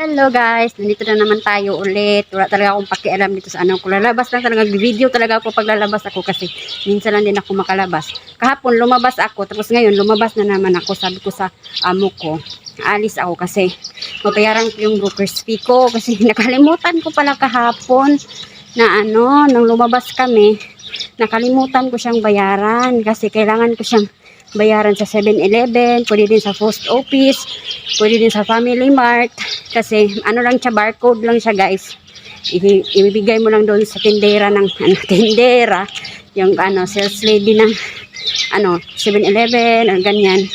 Hello guys, nandito na naman tayo ulit. Wala talaga akong pakialam dito sa ano ko. Lalabas lang talaga, video talaga ako pag lalabas ako kasi minsan lang din ako makalabas. Kahapon lumabas ako, tapos ngayon lumabas na naman ako. Sabi ko sa amo ko, alis ako kasi mabayaran ko yung broker's fee ko kasi nakalimutan ko pala kahapon na ano, nung lumabas kami, nakalimutan ko siyang bayaran kasi kailangan ko siyang bayaran sa 7-Eleven, pwede din sa post office, pwede din sa Family Mart, kasi ano lang siya, barcode lang siya guys. Ibibigay mo lang doon sa tindera ng, ano, tindera, yung ano, sales lady ng, ano, 7-Eleven, or ganyan.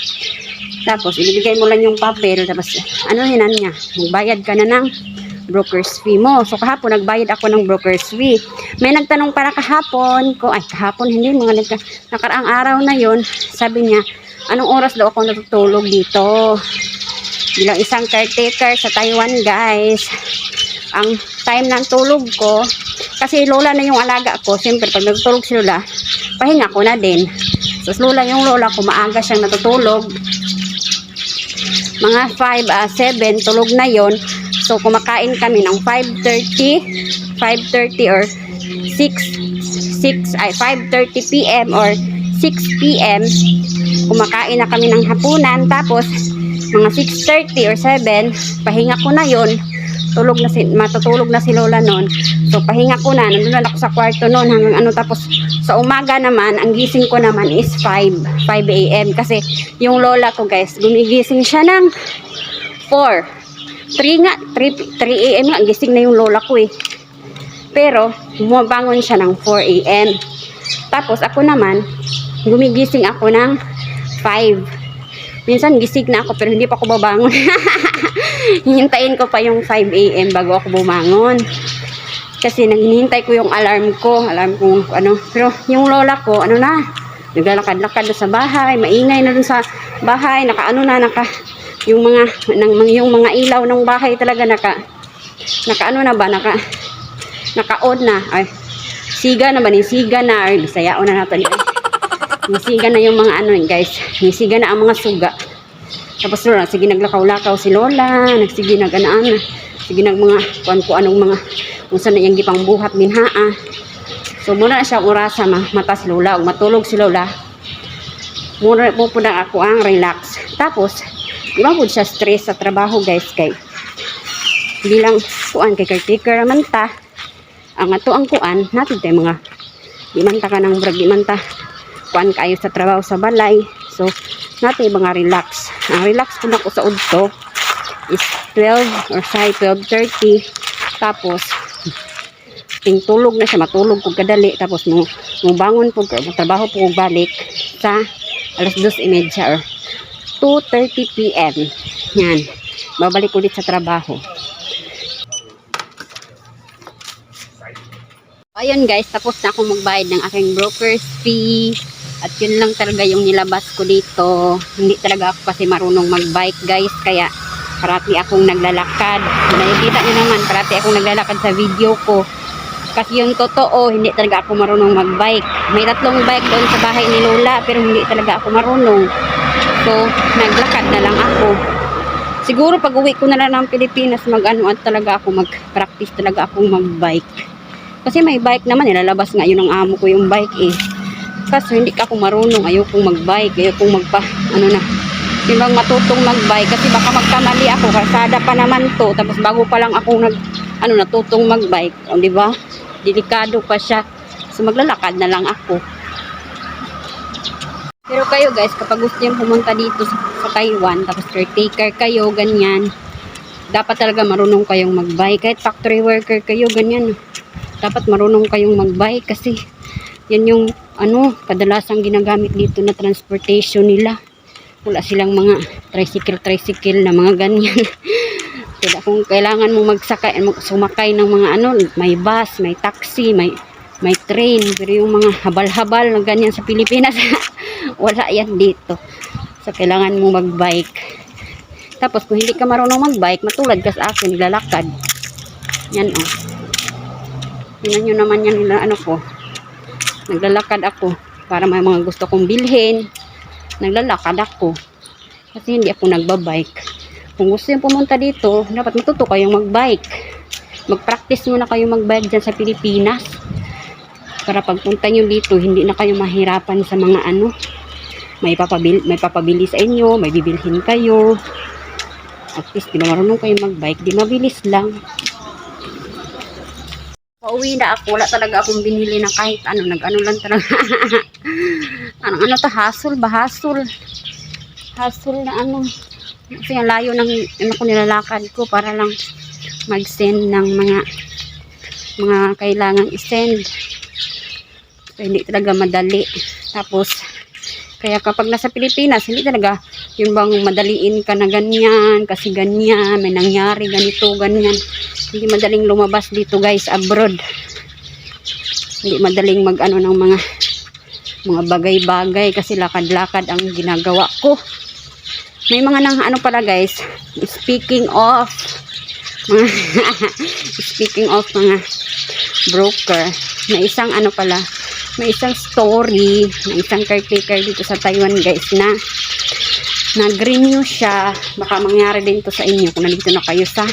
Tapos, ibibigay mo lang yung papel, tapos, ano hinan niya, magbayad ka na ng broker's fee mo. So, kahapon, nagbayad ako ng broker's fee. May nagtanong para kahapon ko, ay, kahapon, hindi, mga nagka, nakaraang araw na yon sabi niya, anong oras daw ako natutulog dito? Bilang isang caretaker sa Taiwan, guys. Ang time ng tulog ko, kasi lola na yung alaga ko, siyempre, pag natutulog si lola, pahinga ko na din. So, lola yung lola ko, maaga siyang natutulog. Mga 5, ah 7, tulog na yon So, kumakain kami ng 5.30, 5.30 or 6, 6, ay 5.30 p.m. or 6 p.m. Kumakain na kami ng hapunan. Tapos, mga 6.30 or 7, pahinga ko na yon tulog na si, matutulog na si Lola noon. So, pahinga ko na. Nandun na ako sa kwarto noon hanggang ano. Tapos, sa umaga naman, ang gising ko naman is 5, 5 a.m. Kasi, yung Lola ko guys, gumigising siya ng 4. 3 nga, 3, 3 a.m. nga, gising na yung Lola ko eh. Pero, bumabangon siya ng 4 a.m. Tapos, ako naman, gumigising ako ng 5. Minsan gising na ako pero hindi pa ako babangon. Hihintayin ko pa yung 5 a.m. bago ako bumangon. Kasi nanghihintay ko yung alarm ko. Alarm ko ano. Pero yung lola ko, ano na, naglalakad-lakad doon sa bahay. Maingay na doon sa bahay. Naka ano na, naka, yung mga, nang, yung mga ilaw ng bahay talaga naka, naka ano na ba, naka, naka-on na. Ay, siga na ba ni siga na. Ay, bisayao na natin. Ay, Nisiga na yung mga ano eh, guys. Nisiga na ang mga suga. Tapos Lola, sige naglakaw-lakaw si Lola. Nagsige naganaan na. Sige nag mga kuan ko anong mga kung saan na yung gipang buhat minhaa. So muna na siya orasa ma matas Lola. Ug matulog si Lola. Muna po po na ako ang relax. Tapos, di ba po siya stress sa trabaho guys kay bilang kuan kay caretaker man ta ang ato ang kuan natin tayo mga di man ta ka ng brag di man ta kuan kayo sa trabaho sa balay. So, natin mga relax. Ang relax ko na ko sa udto is 12 or say 12.30. Tapos, ting tulog na siya, matulog ko kadali. Tapos, mo, mo bangon po, trabaho po balik sa alas 2.30 or 2.30 p.m. Yan. Babalik ulit sa trabaho. Ayun guys, tapos na akong magbayad ng aking broker's fee. At yun lang talaga yung nilabas ko dito. Hindi talaga ako kasi marunong magbike guys. Kaya parati akong naglalakad. Nakikita nyo naman, parati akong naglalakad sa video ko. Kasi yung totoo, hindi talaga ako marunong magbike. May tatlong bike doon sa bahay ni Lola, pero hindi talaga ako marunong. So, naglakad na lang ako. Siguro pag uwi ko na lang ng Pilipinas, mag-ano at talaga ako, mag-practice talaga akong magbike. Kasi may bike naman, nilalabas nga yun ng amo ko yung bike eh. Kaso hindi ako marunong, ayokong magbike, ayokong magpa, ano na, timbang matutong magbike kasi baka magkamali ako, kasada pa naman to, tapos bago pa lang ako nag, ano, natutong magbike, o di ba? Delikado pa siya. So maglalakad na lang ako. Pero kayo guys, kapag gusto niyo pumunta dito sa, sa Taiwan, tapos caretaker kayo, ganyan, dapat talaga marunong kayong magbike. Kahit factory worker kayo, ganyan. Dapat marunong kayong magbike kasi yan yung ano, kadalasang ginagamit dito na transportation nila. Wala silang mga tricycle-tricycle na mga ganyan. Kaya kung kailangan mo magsakay, sumakay ng mga ano, may bus, may taxi, may may train. Pero yung mga habal-habal na ganyan sa Pilipinas, wala yan dito. So, kailangan mo magbike. Tapos, kung hindi ka marunong magbike, matulad ka sa akin, naglalakad. Yan, oh. Tingnan nyo naman yan, ano ko. Naglalakad ako para may mga gusto kong bilhin. Naglalakad ako. Kasi hindi ako nagbabike. Kung gusto yung pumunta dito, dapat matuto kayong mag-bike. Mag-practice muna kayo mag-bike dyan sa Pilipinas. Para pagpunta nyo dito, hindi na kayo mahirapan sa mga ano. May papabil may papabili sa inyo, may bibilhin kayo. At least, di na marunong kayo mag-bike, di mabilis lang. Pauwi na ako, wala talaga akong binili ng kahit ano, nag-ano lang talaga. ano, ano to, hassle ba? Hassle. Hassle na ano. Kasi ang layo ng ano ko nilalakad ko para lang mag-send ng mga mga kailangan i-send. So, hindi talaga madali. Tapos, kaya kapag nasa Pilipinas, hindi talaga yung bang madaliin ka na ganyan, kasi ganyan, may nangyari, ganito, ganyan. Hindi madaling lumabas dito guys, abroad. Hindi madaling mag ano ng mga mga bagay-bagay kasi lakad-lakad ang ginagawa ko. May mga nang ano pala guys, speaking of mga speaking of mga broker, may isang ano pala, may isang story, may isang caretaker dito sa Taiwan guys na nag-renew siya, baka mangyari din to sa inyo kung nandito na kayo sa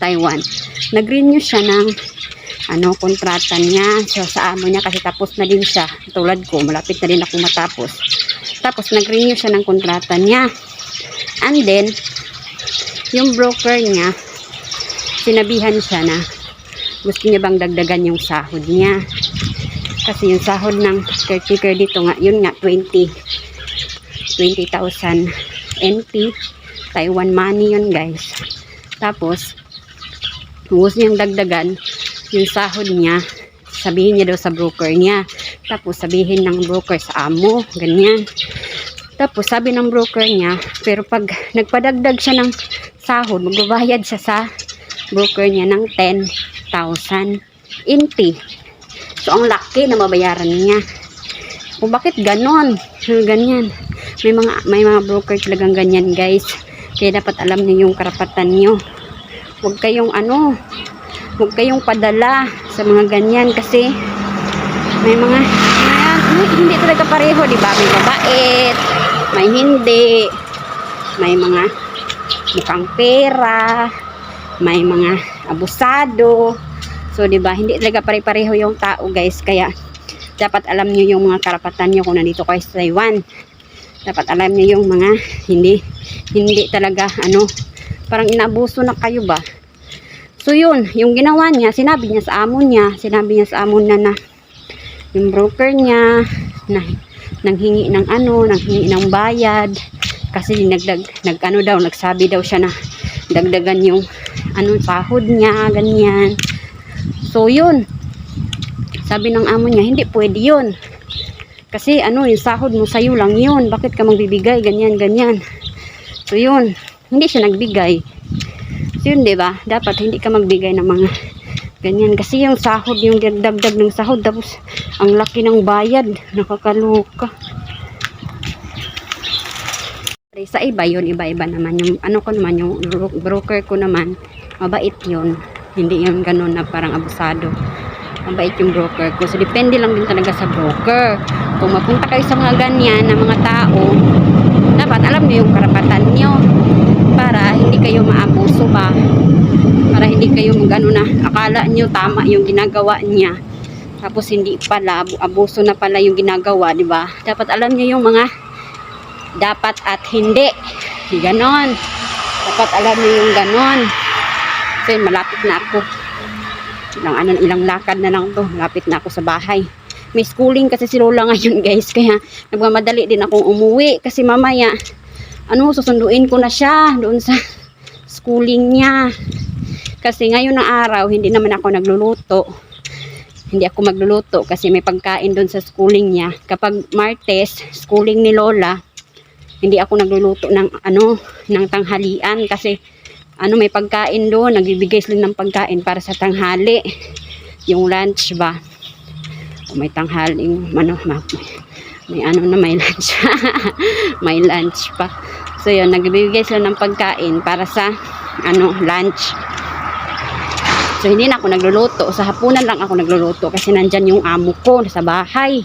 Taiwan. Nag-renew siya ng ano, kontrata niya so, sa amo niya kasi tapos na din siya. Tulad ko, malapit na din ako matapos. Tapos nag-renew siya ng kontrata niya. And then, yung broker niya, sinabihan siya na gusto niya bang dagdagan yung sahod niya. Kasi yung sahod ng caretaker dito nga, yun nga, 20 20,000 NT Taiwan money yun guys. Tapos, kung gusto niyang dagdagan yung sahod niya, sabihin niya daw sa broker niya. Tapos, sabihin ng broker sa amo, ganyan. Tapos, sabi ng broker niya, pero pag nagpadagdag siya ng sahod, magbabayad siya sa broker niya ng 10,000 NT. So, ang laki na mabayaran niya. Kung bakit ganon? Ganyan. May mga, may mga broker talagang ganyan, guys. Kaya dapat alam niyo yung karapatan niyo. Huwag kayong ano, huwag kayong padala sa mga ganyan kasi may mga, may, hindi talaga pareho, di ba? May mabait, may hindi, may mga mukhang pera, may mga abusado. So, di ba? Hindi talaga pare-pareho yung tao, guys. Kaya, dapat alam niyo yung mga karapatan niyo kung nandito kayo sa Taiwan. Dapat alam niyo yung mga hindi, hindi talaga, ano, parang inabuso na kayo ba? So, yun, yung ginawa niya, sinabi niya sa amo niya, sinabi niya sa amo na na, yung broker niya, na, nanghingi ng ano, nanghingi ng bayad, kasi nagdag, nag, ano daw, nagsabi daw siya na, dagdagan yung, ano, sahod niya, ganyan. So, yun. Sabi ng amo niya, hindi pwede yun. Kasi, ano, yung sahod mo sa'yo lang yun. Bakit ka magbibigay? Ganyan, ganyan. So, yun. Hindi siya nagbigay. So, yun, ba? Dapat hindi ka magbigay ng mga ganyan. Kasi yung sahod, yung dagdag ng sahod, tapos, ang laki ng bayad. Nakakaluka. Sa iba yun, iba-iba naman. Yung, ano ko naman, yung bro- broker ko naman, mabait yun. Hindi yun ganun na parang abusado. Mabait yung broker ko. So, depende lang din talaga sa broker. Kung mapunta kayo sa mga ganyan na mga tao, dapat alam niyo yung karapatan niyo kayo maabuso ba. Para hindi kayo magano na akala niyo tama yung ginagawa niya. Tapos hindi pala abu- abuso na pala yung ginagawa, di ba? Dapat alam niyo yung mga dapat at hindi. Di ganon. Dapat alam niyo yung ganon. Kasi malapit na ako. Ilang, ano, ilang lakad na lang to. Malapit na ako sa bahay. May schooling kasi si Lola ngayon guys. Kaya nagmamadali din akong umuwi. Kasi mamaya, ano, susunduin ko na siya doon sa schooling niya. Kasi ngayon ng araw, hindi naman ako nagluluto. Hindi ako magluluto kasi may pagkain doon sa schooling niya. Kapag Martes, schooling ni Lola, hindi ako nagluluto ng ano, ng tanghalian kasi ano may pagkain doon, nagbibigay sila ng pagkain para sa tanghali. Yung lunch ba? O may tanghaling ano, ma- may ano na may lunch. may lunch pa. So yun, nagbibigay sila ng pagkain para sa ano, lunch. So hindi na ako nagluluto. Sa hapunan lang ako nagluluto kasi nandyan yung amo ko sa bahay.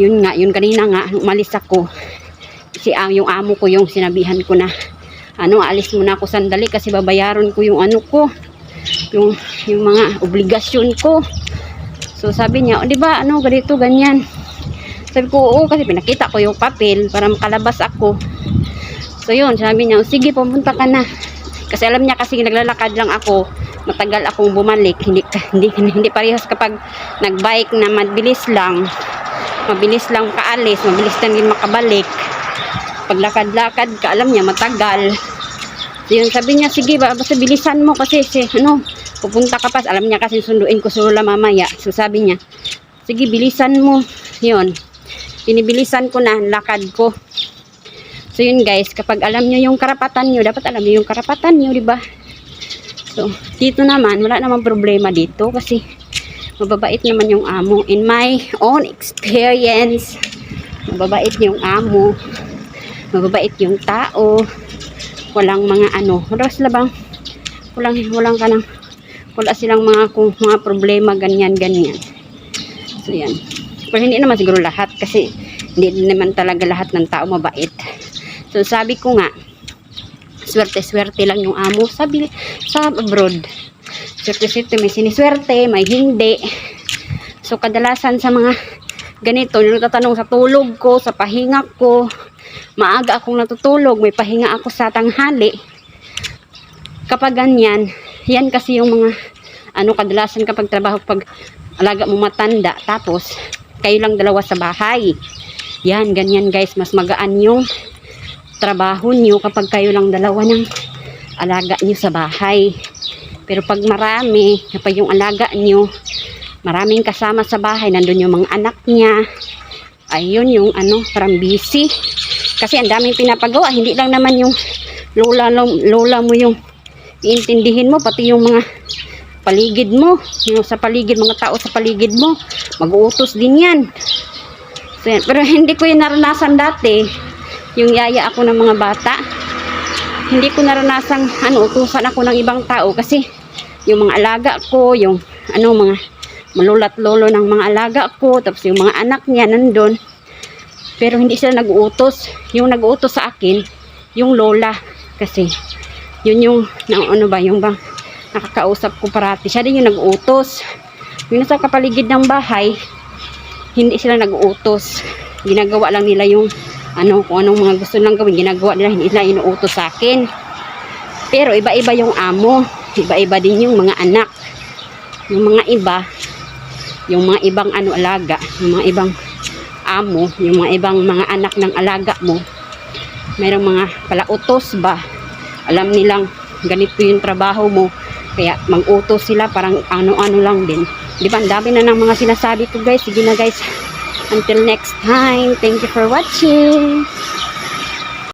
Yun nga, yun kanina nga, umalis ako. Si ang yung amo ko yung sinabihan ko na ano, alis muna ako sandali kasi babayaran ko yung ano ko, yung, yung mga obligasyon ko. So sabi niya, o di ba, ano, ganito, ganyan. Sabi ko, oo, kasi pinakita ko yung papel para makalabas ako. So yun, sabi niya, "O, sige, pumunta ka na. Kasi alam niya kasi naglalakad lang ako, matagal akong bumalik. Hindi, hindi, hindi parehas kapag nagbike na mabilis lang. Mabilis lang kaalis, mabilis lang din makabalik. Paglakad-lakad ka, alam niya, matagal. So yun, sabi niya, sige, ba, basta bilisan mo kasi, si, ano, pupunta ka pa. Alam niya kasi sunduin ko sula mamaya. So sabi niya, sige, bilisan mo. Yun, binibilisan ko na, lakad ko. So yun guys, kapag alam nyo yung karapatan nyo, dapat alam nyo yung karapatan nyo, di ba? So, dito naman, wala namang problema dito kasi mababait naman yung amo. In my own experience, mababait yung amo, mababait yung tao, walang mga ano, wala sila bang, walang, walang ka ng, wala silang mga, kung, mga problema, ganyan, ganyan. So yan. Pero hindi naman siguro lahat kasi hindi naman talaga lahat ng tao mabait. So sabi ko nga, swerte-swerte lang yung amo sabi sa abroad. Swerte-swerte, may siniswerte, may hindi. So kadalasan sa mga ganito, yung tatanong sa tulog ko, sa pahinga ko, maaga akong natutulog, may pahinga ako sa tanghali. Kapag ganyan, yan kasi yung mga ano kadalasan kapag trabaho pag alaga mo matanda tapos kayo lang dalawa sa bahay. Yan, ganyan guys, mas magaan yung trabaho nyo kapag kayo lang dalawa ng alaga nyo sa bahay. Pero pag marami, kapag yung alaga nyo, maraming kasama sa bahay, nandun yung mga anak niya, ayun yung ano, parang busy. Kasi ang daming pinapagawa, hindi lang naman yung lola, lola mo yung iintindihin mo, pati yung mga paligid mo, yung sa paligid, mga tao sa paligid mo, mag-uutos din yan. Pero hindi ko yung naranasan dati, yung yaya ako ng mga bata. Hindi ko naranasang ano, utusan ako ng ibang tao kasi yung mga alaga ko, yung ano, mga malulat lolo ng mga alaga ko, tapos yung mga anak niya nandun. Pero hindi sila nag-uutos. Yung nag-uutos sa akin, yung lola. Kasi, yun yung, na, ano ba, yung bang nakakausap ko parati. Siya din yung nag-uutos. Yung nasa kapaligid ng bahay, hindi sila nag-uutos. Ginagawa lang nila yung ano, kung anong mga gusto lang gawin, ginagawa nila, hindi nila inuutos sa akin. Pero iba-iba yung amo, iba-iba din yung mga anak. Yung mga iba, yung mga ibang ano alaga, yung mga ibang amo, yung mga ibang mga anak ng alaga mo, mayroong mga palautos ba, alam nilang ganito yung trabaho mo, kaya mag-utos sila parang ano-ano lang din. Di ba, ang dami na ng mga sinasabi ko guys. Sige na guys. Until next time, thank you for watching.